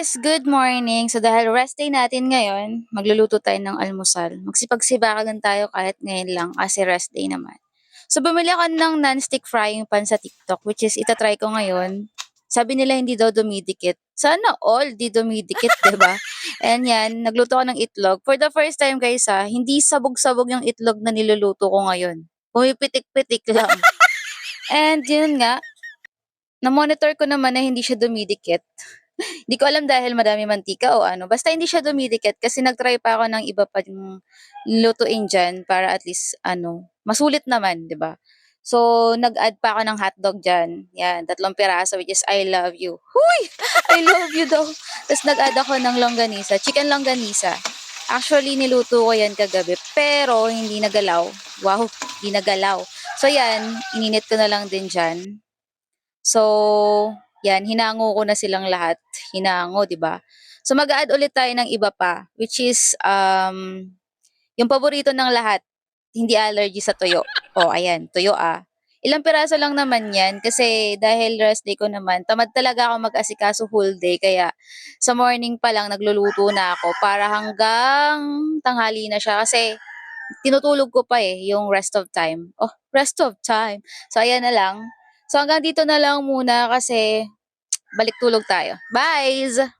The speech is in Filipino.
guys! Good morning! So dahil rest day natin ngayon, magluluto tayo ng almusal. Magsipagsibakan tayo kahit ngayon lang kasi rest day naman. So bumili ako ng non-stick frying pan sa TikTok which is itatry ko ngayon. Sabi nila hindi daw dumidikit. Sana all di dumidikit, 'di ba? And yan, nagluto ako ng itlog. For the first time guys ha, hindi sabog-sabog yung itlog na niluluto ko ngayon. Pumipitik-pitik lang. And yun nga, na-monitor ko naman na hindi siya dumidikit. Hindi ko alam dahil madami mantika o ano. Basta hindi siya dumidikit kasi nag-try pa ako ng iba pa yung lutuin dyan para at least ano, masulit naman, 'di ba? So, nag-add pa ako ng hotdog dyan. Yan, tatlong piraso which is I love you. Huy! I love you daw. Tapos nag-add ako ng longganisa, chicken longganisa. Actually, niluto ko yan kagabi, pero hindi nagalaw. Wow, hindi nagalaw. So, yan, ininit ko na lang din dyan. So, yan, hinango ko na silang lahat. Hinango, di ba? So, mag-add ulit tayo ng iba pa, which is, um, yung paborito ng lahat, hindi allergy sa tuyo. O, oh, ayan, tuyo ah. Ilang piraso lang naman yan kasi dahil rest day ko naman, tamad talaga ako mag-asikaso whole day. Kaya sa morning pa lang nagluluto na ako para hanggang tanghali na siya kasi tinutulog ko pa eh, yung rest of time. Oh, rest of time. So, ayan na lang. So, hanggang dito na lang muna kasi balik tulog tayo. Bye!